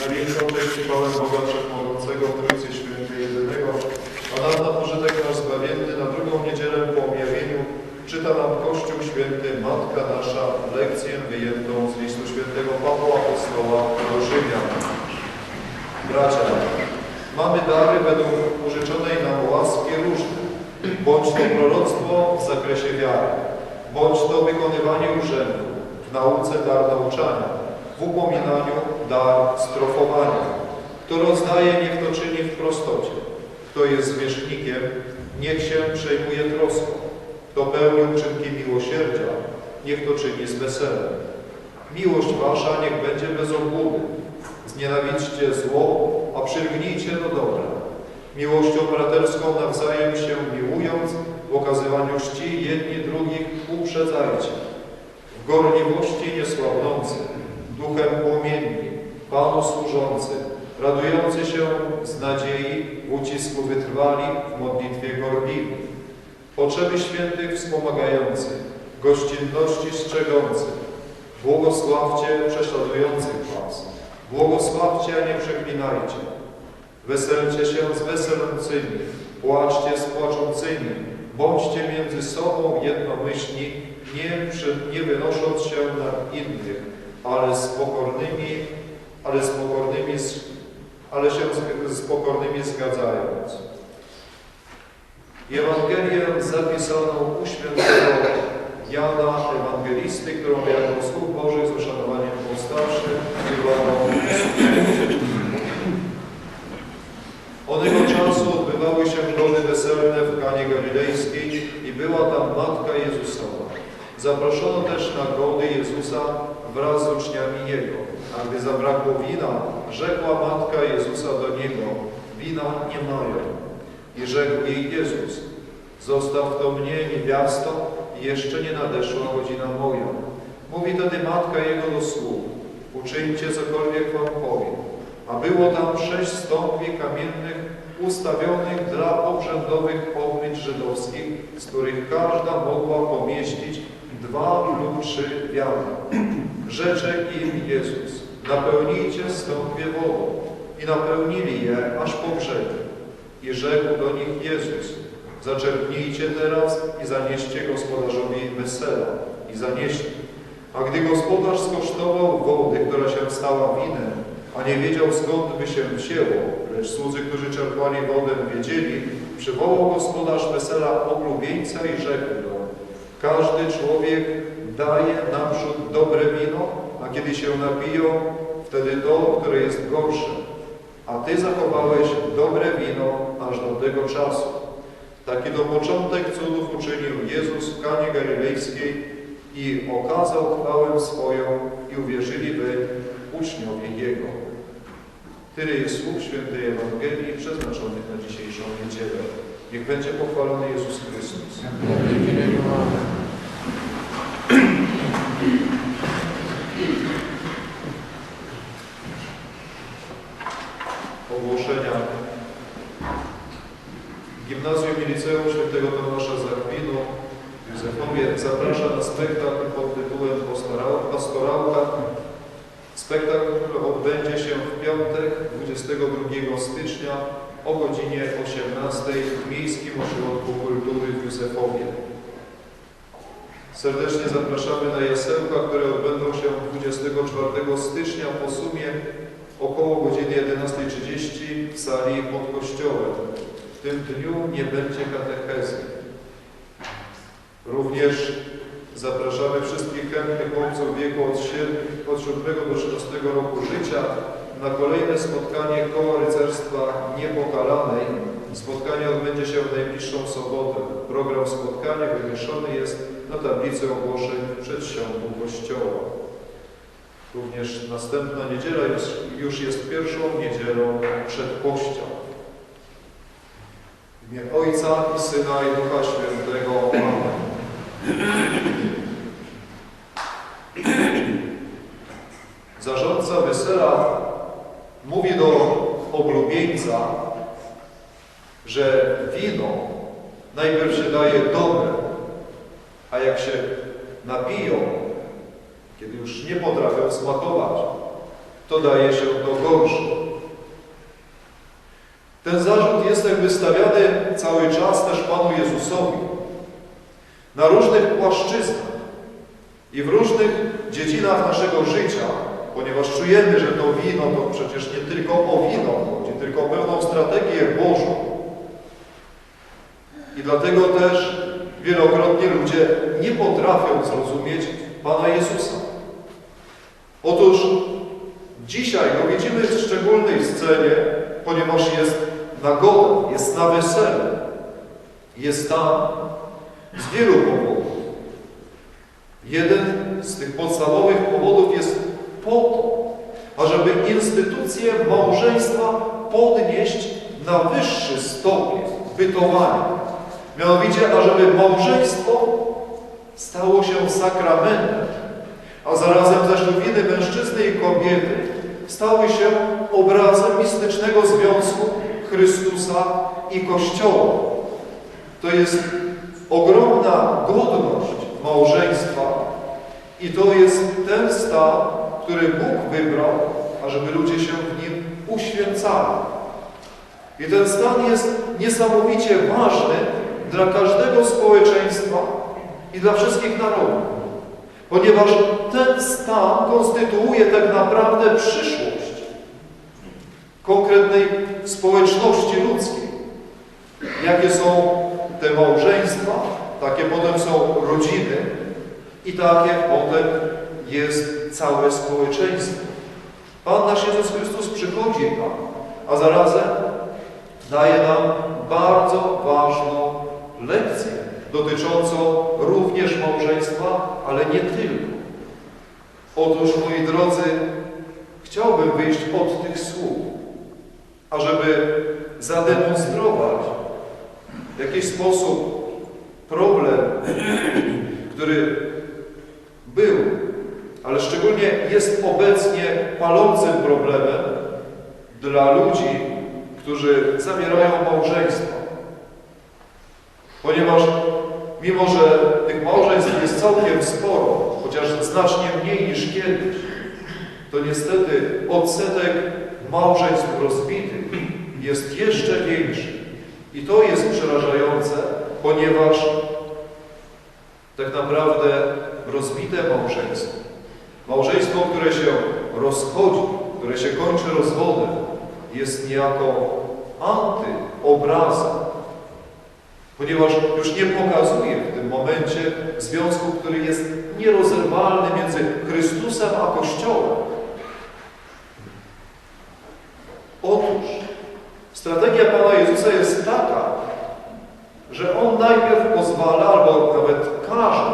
największą cześć chwałę Boga Wszechmogącego, Trójcy Świętej Jedynego, a nam na pożytek nasz zbawienny na drugą niedzielę po objawieniu czyta nam Kościół Święty, Matka nasza, lekcję wyjętą z listu świętego Pawła Apostoła do Rzymian. Bracia, mamy dary według użyczonej nam łaski różne, bądź to proroctwo w zakresie wiary, bądź to wykonywanie urzędu, w nauce dar nauczania, w upominaniu dar strofowania. Kto rozdaje, niech to czyni w prostocie. Kto jest zwierzchnikiem, niech się przejmuje troską. Kto pełni uczynki miłosierdzia, niech to czyni z weselem. Miłość wasza niech będzie bez obłudy. Znienawidźcie zło, a przylgnijcie do dobra. Miłością braterską nawzajem się miłując, w okazywaniu czci jedni drugich uprzedzajcie. W gorliwości niesłabnący, duchem płomienni, Panu służący, radujący się z nadziei, w ucisku wytrwali, w modlitwie gorliwi. Potrzeby świętych wspomagający, gościnności strzegący, błogosławcie prześladujących was, błogosławcie, a nie przeklinajcie. Weselcie się z weselącymi, płaczcie z płaczącymi, bądźcie między sobą jednomyślni, nie, przy, nie wynosząc się nad innych, ale z pokornymi, ale z pokornymi, ale się z, pokornymi zgadzając. Ewangelię zapisaną u świętego Jana Ewangelisty, którą jako słów Bożych z uszanowaniem postawszy bywaną Onego czasu odbywały się gody weselne w Kanie Galilejskiej i była tam Matka Jezusowa. Zaproszono też na gody Jezusa wraz z uczniami Jego. A gdy zabrakło wina, rzekła Matka Jezusa do Niego, wina nie mają. I rzekł jej Jezus, zostaw to mnie, niewiasto, jeszcze nie nadeszła godzina moja. Mówi wtedy Matka Jego do sług, uczyńcie cokolwiek Wam powiem. A było tam sześć stąpni kamiennych ustawionych dla obrzędowych pomyć żydowskich, z których każda mogła pomieścić dwa lub trzy wiadra. Rzecze im Jezus, napełnijcie stąpie wodą. I napełnili je aż po brzeg. I rzekł do nich Jezus, zaczerpnijcie teraz i zanieście gospodarzowi wesela. I zanieśli. A gdy gospodarz skosztował wody, która się stała winem, a nie wiedział skąd by się wzięło, lecz słudzy, którzy czerpali wodę, wiedzieli, przywołał gospodarz wesela oblubieńca i rzekł do każdy człowiek daje naprzód dobre wino, kiedy się napiją, wtedy to, które jest gorsze. A Ty zachowałeś dobre wino aż do tego czasu. Taki to początek cudów uczynił Jezus w Kanie Galilejskiej i okazał chwałę swoją i uwierzyli by uczniowie Jego. Tyle jest słów świętej Ewangelii przeznaczonych na dzisiejszą niedzielę. Niech będzie pochwalony Jezus Chrystus. Ogłoszenia. Gimnazjum i Liceum Świętego Tomasza z Akwinu w Józefowie zaprasza na spektakl pod tytułem Pastorał- Pastorałka. Spektakl odbędzie się w piątek 22 stycznia o godzinie 18 w Miejskim Ośrodku Kultury w Józefowie. Serdecznie zapraszamy na jasełka, które odbędą się 24 stycznia po sumie około godziny 11.30 w sali pod kościołem. W tym dniu nie będzie katechezy. Również zapraszamy wszystkich chętnych chłopców wieku od 7, od 7 do 13 roku życia na kolejne spotkanie Koła Rycerstwa Niepokalanej. Spotkanie odbędzie się w najbliższą sobotę. Program spotkania wywieszony jest na tablicy ogłoszeń przedsionku Kościoła. Również następna niedziela jest, już jest pierwszą niedzielą przed pością. W imię Ojca i Syna i Ducha Świętego. Amen. Zarządca wesela mówi do oblubieńca, że wino najpierw się daje dobre, a jak się napiją, kiedy już nie potrafią smakować, to daje się to gorsze. Ten zarzut jest jakby stawiany cały czas też Panu Jezusowi na różnych płaszczyznach i w różnych dziedzinach naszego życia, ponieważ czujemy, że to wino to przecież nie tylko o wino chodzi, tylko o pewną strategię Bożą. I dlatego też wielokrotnie ludzie nie potrafią zrozumieć Pana Jezusa. Otóż dzisiaj go widzimy w szczególnej scenie, ponieważ jest nagoda, jest na weselu. Jest tam z wielu powodów. Jeden z tych podstawowych powodów jest po to, ażeby instytucję małżeństwa podnieść na wyższy stopień bytowania. Mianowicie, ażeby małżeństwo stało się sakramentem, a zarazem zaślubiny mężczyzny i kobiety stały się obrazem mistycznego związku Chrystusa i Kościoła. To jest ogromna godność małżeństwa i to jest ten stan, który Bóg wybrał, ażeby ludzie się w nim uświęcali. I ten stan jest niesamowicie ważny dla każdego społeczeństwa i dla wszystkich narodów, ponieważ ten stan konstytuuje tak naprawdę przyszłość konkretnej społeczności ludzkiej. Jakie są te małżeństwa, takie potem są rodziny i takie potem jest całe społeczeństwo. Pan nasz Jezus Chrystus przychodzi tam, a zarazem daje nam bardzo ważną lekcję dotyczącą również małżeństwa, ale nie tylko. Otóż, moi drodzy, chciałbym wyjść od tych słów, ażeby zademonstrować w jakiś sposób problem, który był, ale szczególnie jest obecnie palącym problemem dla ludzi, którzy zawierają małżeństwo. Ponieważ mimo, że tych małżeństw jest całkiem sporo, chociaż znacznie mniej niż kiedyś, to niestety odsetek małżeństw rozbitych jest jeszcze większy. I to jest przerażające, ponieważ tak naprawdę rozbite małżeństwo, małżeństwo, które się rozchodzi, które się kończy rozwodem, jest niejako antyobrazem, ponieważ już nie pokazuje w tym momencie związku, który jest nierozerwalny między Chrystusem a Kościołem. Otóż strategia Pana Jezusa jest taka, że On najpierw pozwala, albo nawet każe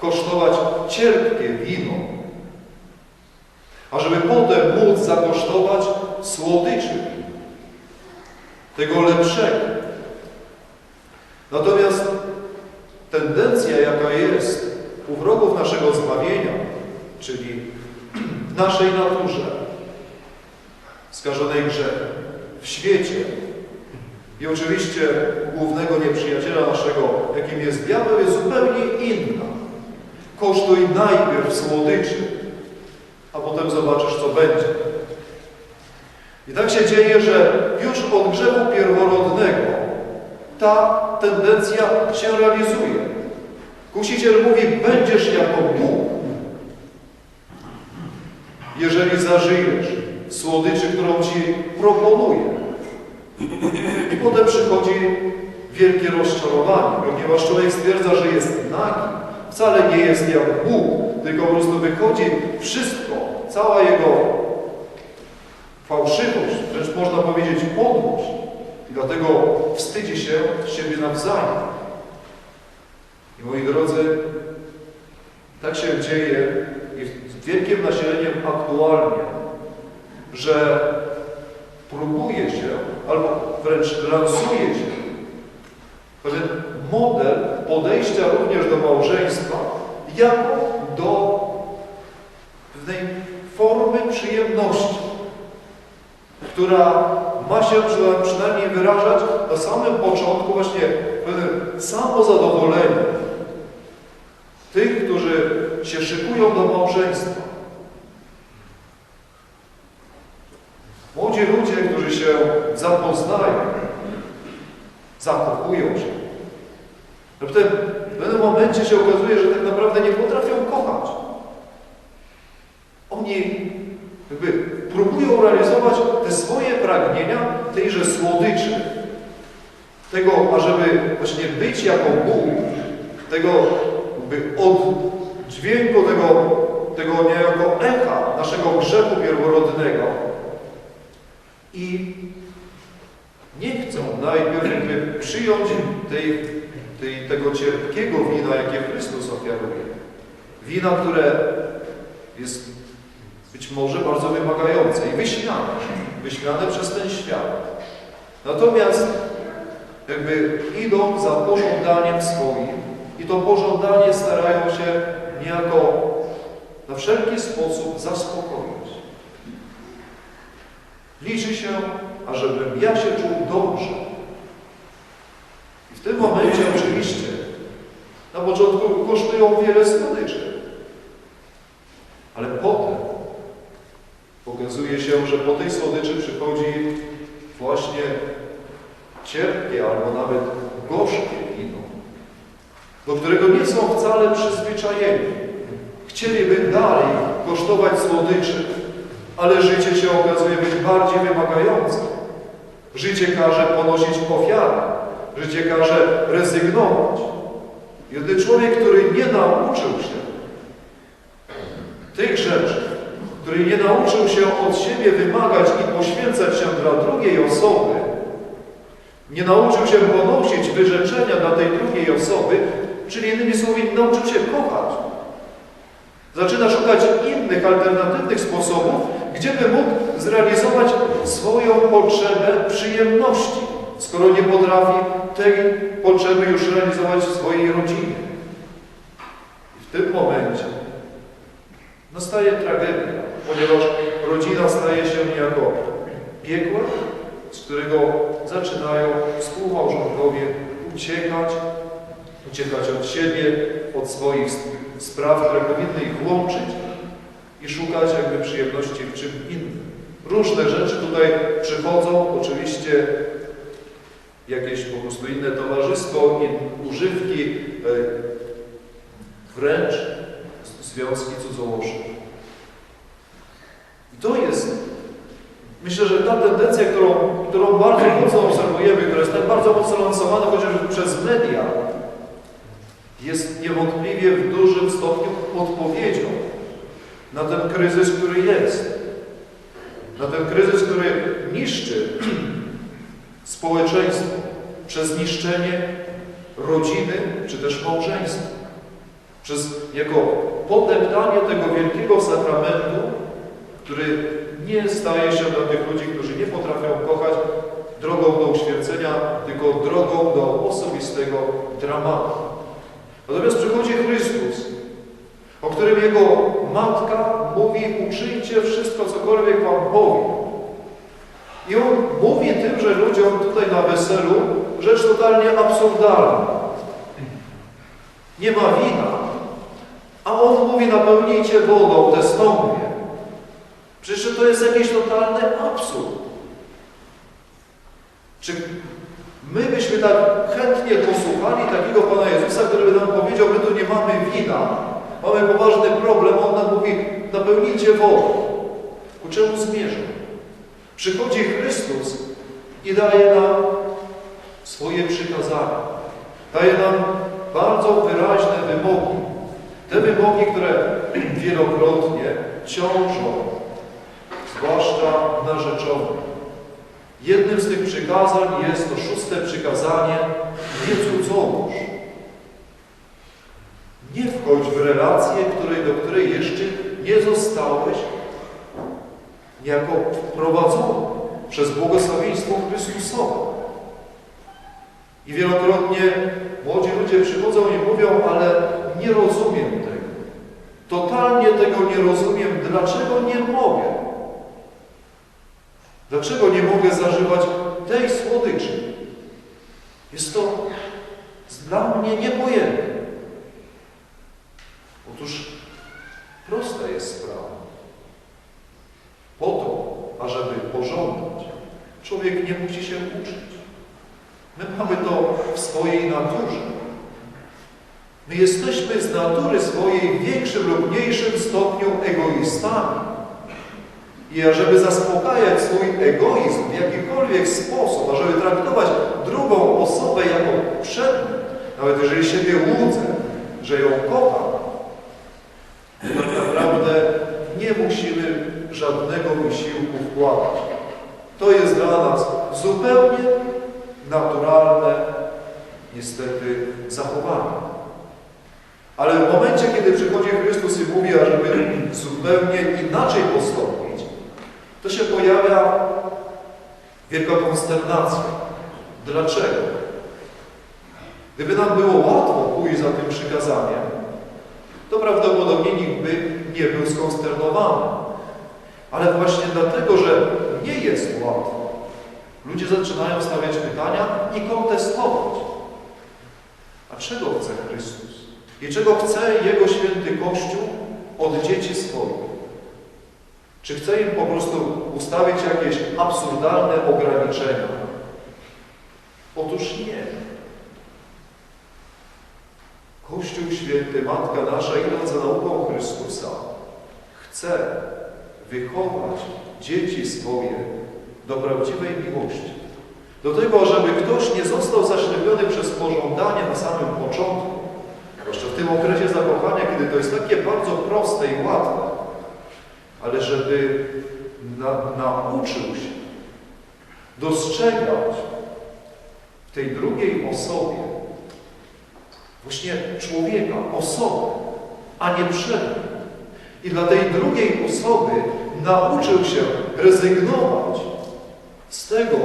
kosztować cierpkie wino, ażeby potem móc zakosztować słodyczy tego lepszego. Natomiast tendencja, jaka jest u wrogów naszego zbawienia, czyli w naszej naturze, skażonej grzechem, w świecie i oczywiście głównego nieprzyjaciela naszego, jakim jest diabeł, jest zupełnie inna. Kosztuj najpierw słodyczy, a potem zobaczysz, co będzie. I tak się dzieje, że już od grzechu pierworodnego ta tendencja się realizuje. Kusiciel mówi, będziesz jako Bóg, jeżeli zażyjesz słodyczy, którą Ci proponuje. I potem przychodzi wielkie rozczarowanie, ponieważ człowiek stwierdza, że jest nagi. Wcale nie jest jak Bóg, tylko po prostu wychodzi wszystko, cała jego fałszywość, wręcz można powiedzieć podłość. I dlatego wstydzi się siebie nawzajem. I moi drodzy, tak się dzieje i z wielkim nasileniem aktualnie, że próbuje się, albo wręcz lansuje się pewien model podejścia również do małżeństwa jako do pewnej formy przyjemności, która ma się przynajmniej wyrażać na samym początku właśnie tych, którzy się szykują do małżeństwa. Młodzi ludzie, którzy się zapoznają, zakochują się. No potem w pewnym momencie się okazuje, że tak naprawdę nie potrafią kochać. Oni jakby próbują realizować te swoje pragnienia tejże słodyczy. Tego, ażeby właśnie być jako Bóg, tego jakby od dźwięku tego, tego niejako echa naszego grzechu pierworodnego. I nie chcą najpierw przyjąć tej, tej, tego cierpkiego wina, jakie Chrystus ofiaruje. Wina, które jest być może bardzo wymagające i wyśmiane, wyśmiane przez ten świat. Natomiast jakby idą za pożądaniem swoim i to pożądanie starają się niejako na wszelki sposób zaspokoić. Liczy się, ażebym ja się czuł dobrze. I w tym momencie oczywiście na początku kosztują wiele słodyczy. Ale potem okazuje się, że po tej słodyczy przychodzi właśnie cierpkie albo nawet gorzkie wino, do którego nie są wcale przyzwyczajeni. Chcieliby dalej kosztować słodyczy, ale życie się okazuje być bardziej wymagające. Życie każe ponosić ofiarę, życie każe rezygnować. Jeden człowiek, który nie nauczył się tych rzeczy, który nie nauczył się od siebie wymagać i poświęcać się dla drugiej osoby, nie nauczył się ponosić wyrzeczenia dla tej drugiej osoby, czyli innymi słowy, nie nauczył się kochać. Zaczyna szukać innych, alternatywnych sposobów, gdzie by mógł zrealizować swoją potrzebę przyjemności, skoro nie potrafi tej potrzeby już realizować w swojej rodzinie. I w tym momencie nastaje tragedia, ponieważ rodzina staje się niejako piekłem, z którego zaczynają współmałżonkowie uciekać, uciekać od siebie, od swoich spraw, które powinny ich łączyć i szukać jakby przyjemności w czym innym. Różne rzeczy tutaj przychodzą, oczywiście jakieś po prostu inne towarzystwo, in, używki, e, wręcz związki cudzołożne. I to jest, myślę, że ta tendencja, którą, którą bardzo mocno obserwujemy, która jest tak bardzo mocno lansowana chociażby przez media, jest niewątpliwie w dużym stopniu odpowiedzią na ten kryzys, który jest. Na ten kryzys, który niszczy społeczeństwo przez niszczenie rodziny czy też małżeństwa. Przez jako podeptanie tego wielkiego sakramentu, który nie staje się dla tych ludzi, którzy nie potrafią kochać, drogą do uświęcenia, tylko drogą do osobistego dramatu. Natomiast przychodzi Chrystus, o którym Jego matka mówi, uczyjcie wszystko, cokolwiek Wam powie. I On mówi tymże ludziom tutaj na weselu rzecz totalnie absurdalna. Nie ma wina, a On mówi, napełnijcie wodą te stąpie. Przecież to jest jakiś totalny absurd. Czy my byśmy tak chętnie posłuchali takiego Pana Jezusa, który by nam powiedział, my tu nie mamy wina, mamy poważny problem, On nam mówi, napełnijcie wodę. Ku czemu zmierzam? Przychodzi Chrystus i daje nam swoje przykazania. Daje nam bardzo wyraźne wymogi. Te wymogi, które wielokrotnie ciążą, zwłaszcza na rzeczowych. Jednym z tych przykazań jest to szóste przykazanie nie cudzołóż. Nie wchodź w relację, której, do której jeszcze nie zostałeś niejako wprowadzony przez błogosławieństwo Chrystusowe. I wielokrotnie młodzi ludzie przychodzą i mówią, ale nie rozumiem tego. Totalnie tego nie rozumiem. Dlaczego nie mogę? Dlaczego nie mogę zażywać tej słodyczy? Jest to dla mnie niepojęte. Otóż prosta jest sprawa. Po to, ażeby pożądać. Człowiek nie musi się uczyć. My mamy to w swojej naturze. My jesteśmy z natury swojej w większym lub mniejszym stopniu egoistami. I ażeby zaspokajać swój egoizm w jakikolwiek sposób, ażeby traktować drugą osobę jako przedmiot, nawet jeżeli siebie łudzę, że ją kocham, to tak naprawdę nie musimy żadnego wysiłku wkładać. To jest dla nas zupełnie naturalne, niestety, zachowanie. Ale w momencie, kiedy przychodzi Chrystus i mówi, ażeby zupełnie inaczej postąpić, to się pojawia wielka konsternacja. Dlaczego? Gdyby nam było łatwo pójść za tym przykazaniem, to prawdopodobnie nikt by nie był skonsternowany. Ale właśnie dlatego, że nie jest łatwo, ludzie zaczynają stawiać pytania i kontestować. A czego chce Chrystus? I czego chce Jego święty Kościół od dzieci swoich? Czy chce im po prostu ustawić jakieś absurdalne ograniczenia? Otóż nie. Kościół Święty, Matka nasza, idąc za nauką Chrystusa, chce wychować dzieci swoje do prawdziwej miłości. Do tego, żeby ktoś nie został zaślepiony przez pożądanie na samym początku, jeszcze w tym okresie zakochania, kiedy to jest takie bardzo proste i łatwe, ale żeby na, nauczył się dostrzegać w tej drugiej osobie właśnie człowieka, osobę, a nie przedmiot. I dla tej drugiej osoby nauczył się rezygnować z tego,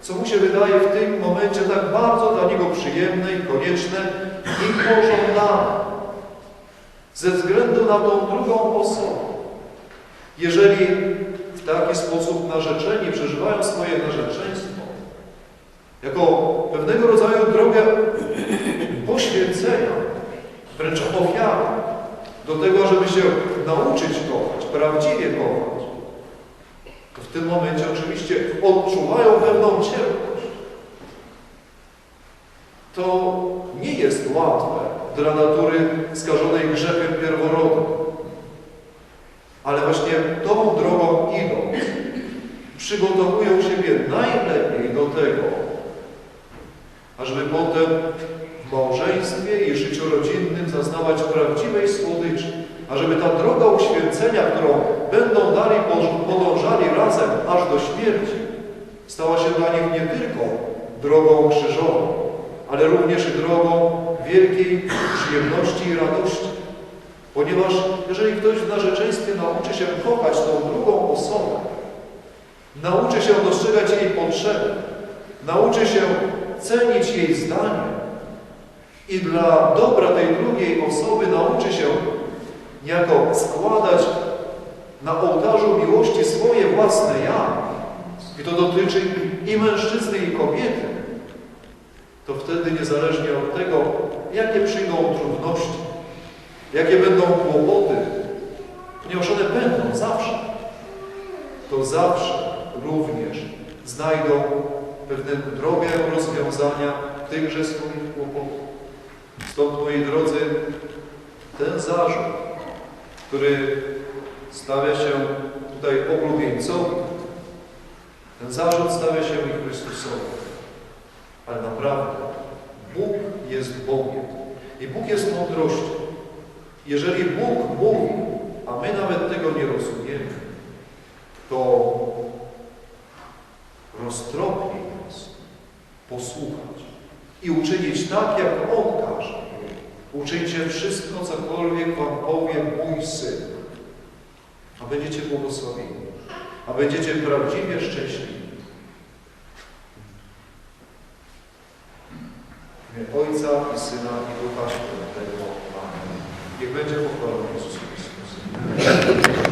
co mu się wydaje w tym momencie tak bardzo dla niego przyjemne i konieczne i pożądane. Ze względu na tą drugą osobę. Jeżeli w taki sposób narzeczeni przeżywają swoje narzeczeństwo, jako pewnego rodzaju drogę poświęcenia, wręcz ofiary, do tego, żeby się nauczyć kochać, prawdziwie kochać, to w tym momencie oczywiście odczuwają pewną cierpkość. To nie jest łatwe dla natury skażonej grzechem pierworodnym. Ale właśnie tą drogą idąc, przygotowują siebie najlepiej do tego, ażeby potem w małżeństwie i życiu rodzinnym zaznawać prawdziwej słodyczy, ażeby ta droga uświęcenia, którą będą dalej podążali razem aż do śmierci, stała się dla nich nie tylko drogą krzyżową, ale również drogą wielkiej przyjemności i radości. Ponieważ jeżeli ktoś w narzeczeństwie nauczy się kochać tą drugą osobę, nauczy się dostrzegać jej potrzeby, nauczy się cenić jej zdanie i dla dobra tej drugiej osoby nauczy się niejako składać na ołtarzu miłości swoje własne ja, i to dotyczy i mężczyzny, i kobiety, to wtedy niezależnie od tego, jakie przyjdą trudności, jakie będą kłopoty, ponieważ one będą zawsze, to zawsze również znajdą pewną drogę rozwiązania tychże swoich kłopotów. Stąd, moi drodzy, ten zarzut, który stawia się tutaj oblubieńcowi, ten zarzut stawia się i Chrystusowi. Ale naprawdę Bóg jest Bogiem i Bóg jest mądrością. Jeżeli Bóg mówi, a my nawet tego nie rozumiemy, to roztropniej nas posłuchać i uczynić tak, jak On każe. Uczyńcie wszystko, cokolwiek Wam powie mój Syn, a będziecie błogosławieni, a będziecie prawdziwie szczęśliwi. Ojca i Syna i Ducha Świętego. Amen. Niech będzie pochwalony Jezus Chrystus.